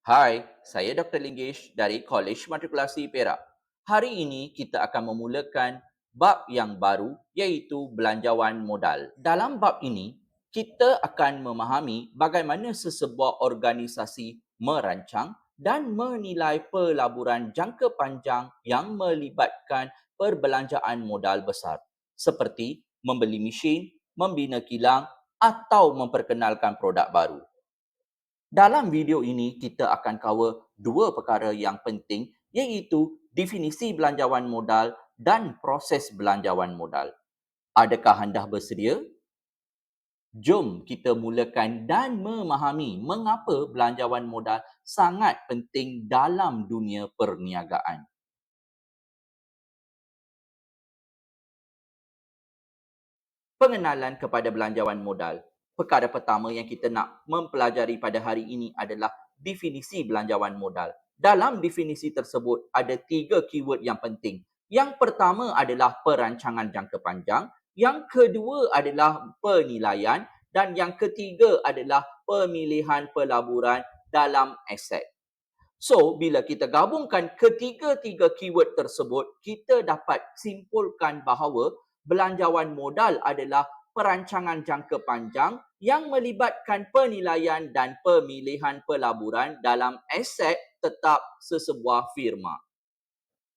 Hai, saya Dr. Linggish dari College Matrikulasi Perak. Hari ini kita akan memulakan bab yang baru iaitu belanjawan modal. Dalam bab ini, kita akan memahami bagaimana sesebuah organisasi merancang dan menilai pelaburan jangka panjang yang melibatkan perbelanjaan modal besar seperti membeli mesin, membina kilang atau memperkenalkan produk baru. Dalam video ini, kita akan cover dua perkara yang penting iaitu definisi belanjawan modal dan proses belanjawan modal. Adakah anda bersedia? Jom kita mulakan dan memahami mengapa belanjawan modal sangat penting dalam dunia perniagaan. Pengenalan kepada belanjawan modal perkara pertama yang kita nak mempelajari pada hari ini adalah definisi belanjawan modal. Dalam definisi tersebut ada tiga keyword yang penting. Yang pertama adalah perancangan jangka panjang, yang kedua adalah penilaian dan yang ketiga adalah pemilihan pelaburan dalam aset. So, bila kita gabungkan ketiga-tiga keyword tersebut, kita dapat simpulkan bahawa belanjawan modal adalah perancangan jangka panjang yang melibatkan penilaian dan pemilihan pelaburan dalam aset tetap sesebuah firma.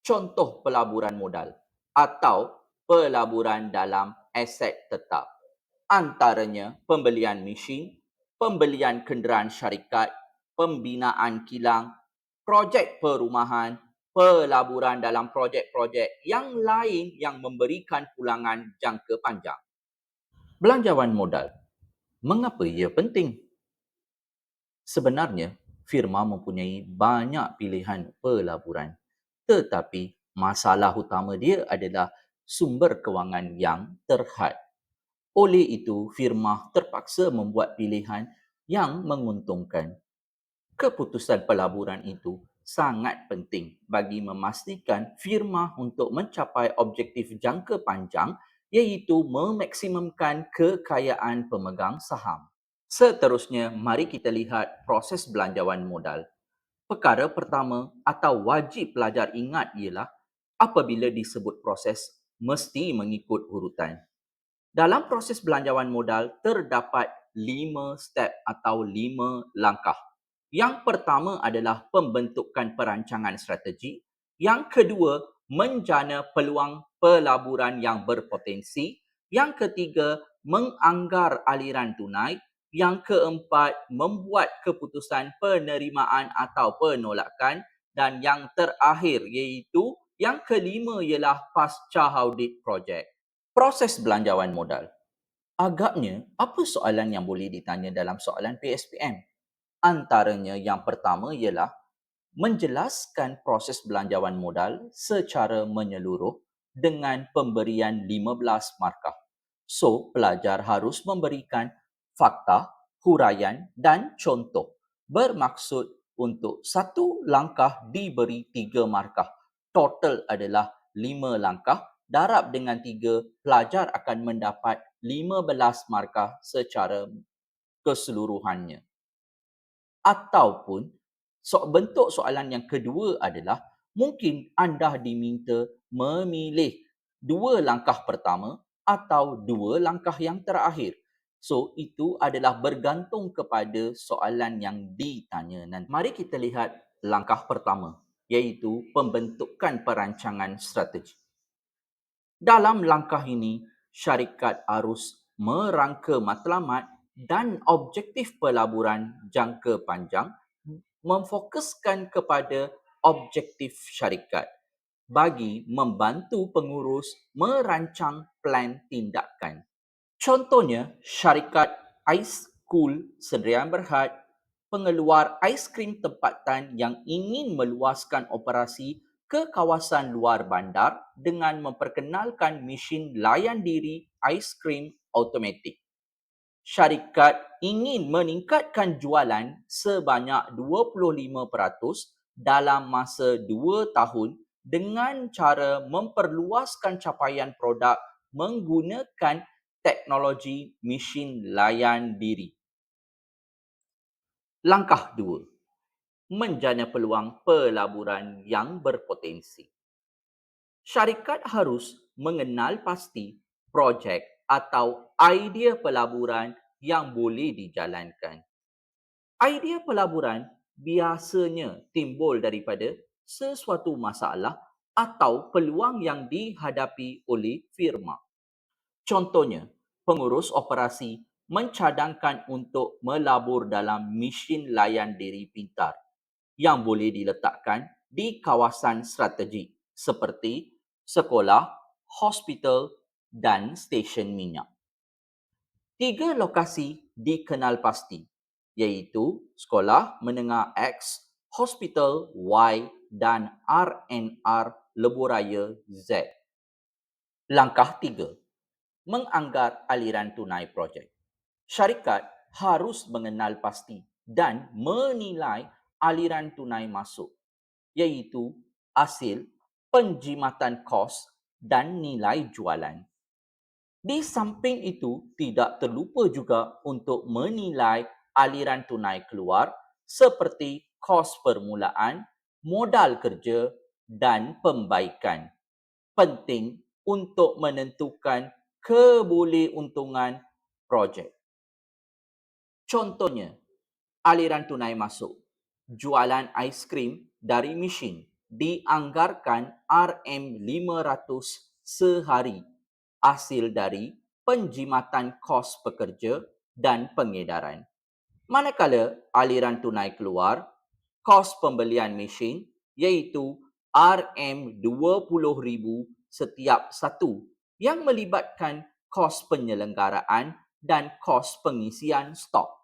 Contoh pelaburan modal atau pelaburan dalam aset tetap. Antaranya pembelian mesin, pembelian kenderaan syarikat, pembinaan kilang, projek perumahan, pelaburan dalam projek-projek yang lain yang memberikan pulangan jangka panjang. Belanjawan modal. Mengapa ia penting? Sebenarnya, firma mempunyai banyak pilihan pelaburan. Tetapi masalah utama dia adalah sumber kewangan yang terhad. Oleh itu, firma terpaksa membuat pilihan yang menguntungkan. Keputusan pelaburan itu sangat penting bagi memastikan firma untuk mencapai objektif jangka panjang iaitu memaksimumkan kekayaan pemegang saham. Seterusnya, mari kita lihat proses belanjawan modal. Perkara pertama atau wajib pelajar ingat ialah apabila disebut proses, mesti mengikut urutan. Dalam proses belanjawan modal, terdapat lima step atau lima langkah. Yang pertama adalah pembentukan perancangan strategi. Yang kedua, menjana peluang pelaburan yang berpotensi. Yang ketiga, menganggar aliran tunai. Yang keempat, membuat keputusan penerimaan atau penolakan. Dan yang terakhir iaitu yang kelima ialah pasca audit projek. Proses belanjawan modal. Agaknya, apa soalan yang boleh ditanya dalam soalan PSPM? Antaranya yang pertama ialah menjelaskan proses belanjawan modal secara menyeluruh dengan pemberian 15 markah. So, pelajar harus memberikan fakta, huraian dan contoh. Bermaksud untuk satu langkah diberi tiga markah. Total adalah lima langkah. Darab dengan tiga, pelajar akan mendapat 15 markah secara keseluruhannya. Ataupun So, bentuk soalan yang kedua adalah mungkin anda diminta memilih dua langkah pertama atau dua langkah yang terakhir. So, itu adalah bergantung kepada soalan yang ditanya. Dan mari kita lihat langkah pertama iaitu pembentukan perancangan strategi. Dalam langkah ini, syarikat harus merangka matlamat dan objektif pelaburan jangka panjang memfokuskan kepada objektif syarikat bagi membantu pengurus merancang plan tindakan. Contohnya, syarikat Ice Cool Sedrian Berhad pengeluar aiskrim tempatan yang ingin meluaskan operasi ke kawasan luar bandar dengan memperkenalkan mesin layan diri aiskrim automatik syarikat ingin meningkatkan jualan sebanyak 25% dalam masa 2 tahun dengan cara memperluaskan capaian produk menggunakan teknologi mesin layan diri. Langkah 2. menjana peluang pelaburan yang berpotensi. Syarikat harus mengenal pasti projek atau idea pelaburan yang boleh dijalankan. Idea pelaburan biasanya timbul daripada sesuatu masalah atau peluang yang dihadapi oleh firma. Contohnya, pengurus operasi mencadangkan untuk melabur dalam mesin layan diri pintar yang boleh diletakkan di kawasan strategik seperti sekolah, hospital dan stesen minyak. Tiga lokasi dikenal pasti iaitu sekolah menengah X, hospital Y dan RNR Leburaya Z. Langkah tiga, menganggar aliran tunai projek syarikat harus mengenal pasti dan menilai aliran tunai masuk iaitu hasil penjimatan kos dan nilai jualan. Di samping itu, tidak terlupa juga untuk menilai aliran tunai keluar seperti kos permulaan, modal kerja dan pembaikan. Penting untuk menentukan kebolehuntungan projek. Contohnya, aliran tunai masuk. Jualan aiskrim dari mesin dianggarkan RM500 sehari hasil dari penjimatan kos pekerja dan pengedaran. Manakala aliran tunai keluar, kos pembelian mesin iaitu RM20,000 setiap satu yang melibatkan kos penyelenggaraan dan kos pengisian stok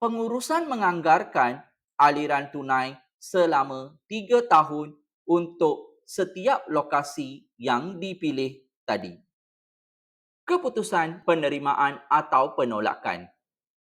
pengurusan menganggarkan aliran tunai selama tiga tahun untuk setiap lokasi yang dipilih tadi. Keputusan penerimaan atau penolakan.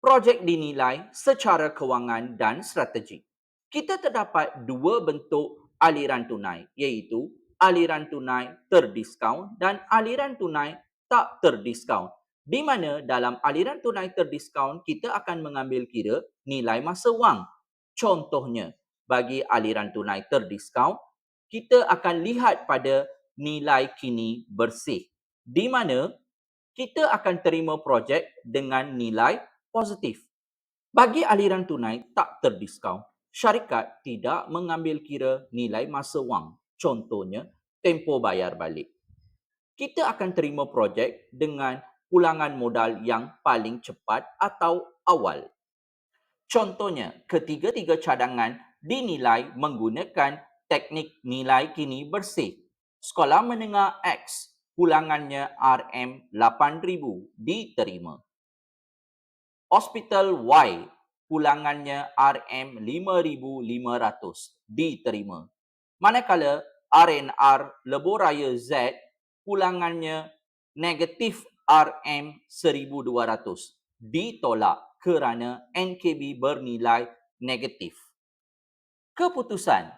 Projek dinilai secara kewangan dan strategik. Kita terdapat dua bentuk aliran tunai iaitu aliran tunai terdiskaun dan aliran tunai tak terdiskaun di mana dalam aliran tunai terdiskaun kita akan mengambil kira nilai masa wang. Contohnya, bagi aliran tunai terdiskaun, kita akan lihat pada nilai kini bersih di mana kita akan terima projek dengan nilai positif. Bagi aliran tunai tak terdiskaun, syarikat tidak mengambil kira nilai masa wang. Contohnya, tempoh bayar balik. Kita akan terima projek dengan pulangan modal yang paling cepat atau awal. Contohnya, ketiga-tiga cadangan dinilai menggunakan teknik nilai kini bersih. Sekolah menengah X, pulangannya RM8,000 diterima. Hospital Y, pulangannya RM5,500 diterima. Manakala RNR Leboraya Z, pulangannya negatif RM1200 ditolak kerana NKB bernilai negatif. Keputusan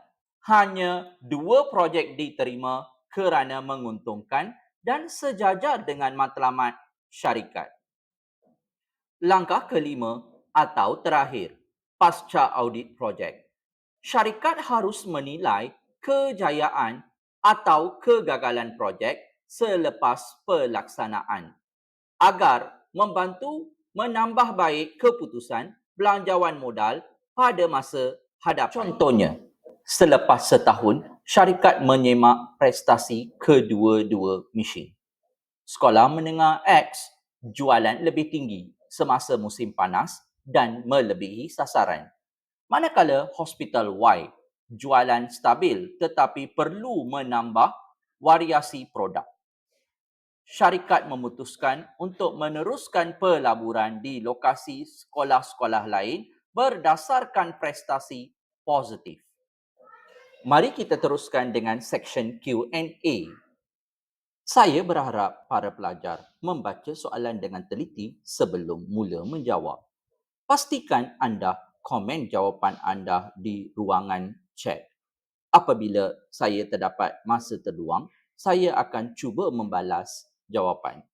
hanya dua projek diterima kerana menguntungkan dan sejajar dengan matlamat syarikat. Langkah kelima atau terakhir, pasca audit projek. Syarikat harus menilai kejayaan atau kegagalan projek selepas pelaksanaan agar membantu menambah baik keputusan belanjawan modal pada masa hadapan. Contohnya, selepas setahun, syarikat menyemak prestasi kedua-dua mesin. Sekolah menengah X jualan lebih tinggi semasa musim panas dan melebihi sasaran. Manakala hospital Y jualan stabil tetapi perlu menambah variasi produk syarikat memutuskan untuk meneruskan pelaburan di lokasi sekolah-sekolah lain berdasarkan prestasi positif. Mari kita teruskan dengan section Q&A. Saya berharap para pelajar membaca soalan dengan teliti sebelum mula menjawab. Pastikan anda komen jawapan anda di ruangan chat. Apabila saya terdapat masa terluang, saya akan cuba membalas jawapan.